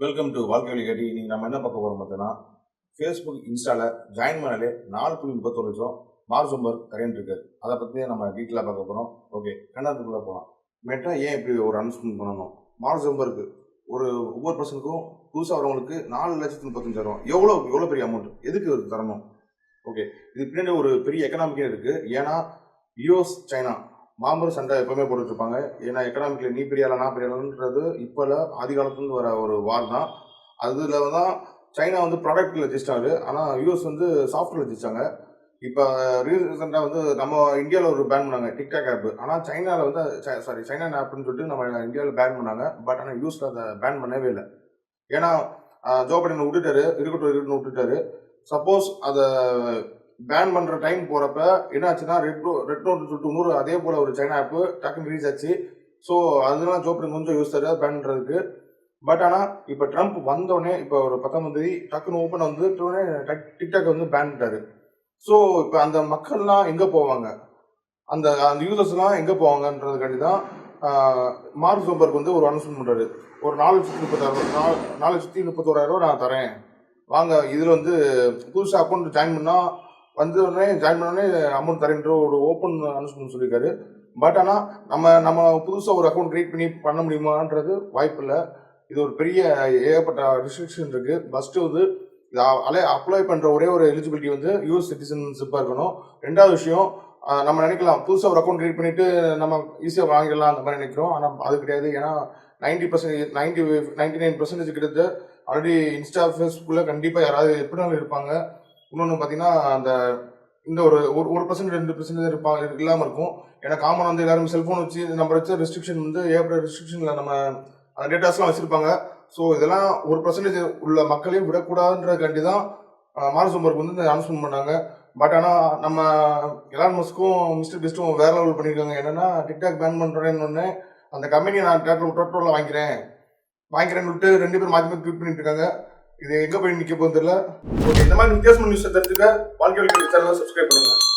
Welcome to வாழ்க்கை வழி கேட்டி இன்னைக்கு நம்ம என்ன பார்க்க போகிறோம் பார்த்தீங்கன்னா ஃபேஸ்புக் இன்ஸ்டாவில் ஜாயின் பண்ணாலே நாலு புள்ளி முப்பத்தொரு லட்சம் மார்சம்பர் கரண்ட் இருக்குது அதை பற்றி நம்ம டீட்டெயிலாக பார்க்க போகிறோம் ஓகே கண்ணாத்துக்குள்ளே போகலாம் மெட்டா ஏன் இப்படி ஒரு அனௌன்ஸ்மெண்ட் பண்ணணும்? மார்சம்பருக்கு ஒரு ஒவ்வொரு பர்சனுக்கும் புதுசாக வரவங்களுக்கு நாலு லட்சத்து முப்பத்தஞ்சாயிரம். எவ்வளோ எவ்வளோ பெரிய அமௌண்ட் எதுக்கு தரணும்? ஓகே இது பின்னாடி ஒரு பெரிய எக்கனாமிக்கே இருக்குது ஏன்னா யூஎஸ் சைனா மாம்பரம் சண்டை எப்பவுமே போட்டுட்ருப்பாங்க. ஏன்னா எக்கனாமிக்கில் நீ பெரியால நான் பெரியாலன்றது இப்போல ஆதி காலத்துலேருந்து வர ஒரு வார் தான். அதில் தான் சைனா வந்து ப்ராடக்ட்ல ஜெயிச்சிட்டாரு. ஆனால் யூஎஸ் வந்து சாஃப்ட்வேர் ஜெயிச்சாங்க. இப்போ ரீசெண்டாக வந்து நம்ம இந்தியாவில் ஒரு பேன் பண்ணாங்க டிக்டாக் ஆப் ஆனால் சைனாவில் வந்து சாரி சைனா ஆப்னு சொல்லிட்டு நம்ம இந்தியாவில் பேன் பண்ணாங்க. பட் ஆனால் யூஸில் அதை பேன் பண்ணவே இல்லை. ஏன்னா ஜோ பைடன் விட்டுட்டாரு இருக்கட்டும் இருக்கட்டும் விட்டுட்டாரு. சப்போஸ் அதை பேன் பண்ற டைம் போறப்ப என்ன ஆச்சுன்னா ரெட் ரெட் நோட் நூறு அதே போல ஒரு சைனா ஆப் டக்குன்னு ரீச் ஆச்சு. ஸோ அதெல்லாம் ஜோப்ரிங் கொஞ்சம் யூஸ் தருது பேன் பண்றதுக்கு. பட் ஆனா இப்போ ட்ரம்ப் வந்தோடனே இப்போ ஒரு பத்தொன்பது தேதி டக்குன்னு ஓப்பன் வந்து உடனே டிக்டாக் வந்து பேன் பண்ணிட்டாரு. ஸோ இப்போ அந்த மக்கள்லாம் எங்க போவாங்க? அந்த அந்த யூசர்ஸ்லாம் எங்க போவாங்கன்றதுக்காண்டி தான் மார்க் ஜோபர்க் வந்து ஒரு அனௌன்ஸ்மெண்ட் பண்றாரு. ஒரு நாலு லட்சத்தி முப்பத்தாயிரம் நாலு நாலு லட்சத்தி முப்பத்தோராயிரம் ரூபா நான் தரேன். வாங்க இதில் வந்து புதுசாக அக்கௌண்ட் ஜாயின் பண்ணால் வந்தோடனே உடனே ஜாயின் பண்ண உடனே அமௌண்ட் தரேன்ற ஒரு ஓப்பன் அனௌன்ஸ்மெண்ட் சொல்லியிருக்காரு. பட் ஆனால் நம்ம நம்ம புதுசாக ஒரு அக்கௌண்ட் க்ரியேட் பண்ணி பண்ண முடியுமான்றது வாய்ப்பு இல்லை இது ஒரு பெரிய ஏகப்பட்ட ரெஸ்ட்ரிக்ஷன் இருக்குது ஃபஸ்ட்டு வந்து இது அலை அப்ளை பண்ணுற ஒரே ஒரு எலிஜிபிலிட்டி வந்து யூஎஸ் சிட்டிசன்ஷிப்பாக இருக்கணும். ரெண்டாவது விஷயம் நம்ம நினைக்கலாம் புதுசாக ஒரு அக்கௌண்ட் க்ரியேட் பண்ணிவிட்டு நம்ம ஈஸியாக வாங்கிடலாம் அந்த மாதிரி நினைக்கிறோம். ஆனால் அது கிடையாது. ஏன்னா ninety percentage ninety ninety nine percentage கிட்ட ஆல்ரெடி இன்ஸ்டா ஃபேஸ்புக்கில் கண்டிப்பாக யாராவது எப்படினாலும் இருப்பாங்க. இன்னொன்று பார்த்தீங்கன்னா அந்த இந்த ஒரு ஒரு ஒரு பர்சன்ட் ரெண்டு பர்சன்டேஜ் இருப்பா இல்லாமல் இருக்கும். ஏன்னா காமன் வந்து எல்லாருமே செல்ஃபோன் வச்சு நம்ம வச்ச ரெஸ்ட்ரிக்ஷன் வந்து ஏற்பட்ட ரெஸ்ட்ரிக்ஷனில் நம்ம அந்த டேட்டாஸ்லாம் வச்சுருப்பாங்க. ஸோ இதெல்லாம் ஒரு பர்சன்டேஜ் உள்ள மக்களையும் விடக்கூடாதுன்றதுக்காண்டி தான் மாரசோம்பருக்கு வந்து இந்த அனௌன்ஸ்மெண்ட் பண்ணாங்க. பட் ஆனால் நம்ம எலான் மஸ்க்கும் மிஸ்டர் பிஸ்டும் வேற லெவல் பண்ணியிருக்காங்க என்னன்னா டிக்டாக் பேன் பண்ணுறேன்னு அந்த கம்பெனியை நான் டேட்டர் டோட்டலில் வாங்கிக்கிறேன். வாங்கிக்கிறேன்னு விட்டு ரெண்டு பேரும் மாற்றி மாற்றி ட்வீட் பண்ணிட்டு இருக்காங்க. இது எங்கே போய் நிற்க போகுது தெரியல. ஓகே இந்த மாதிரி வித்தியாசமான நியூஸ் தெரிஞ்சுக்க வாழ்க்கை சேனலை சப்ஸ்கிரைப் பண்ணுங்க.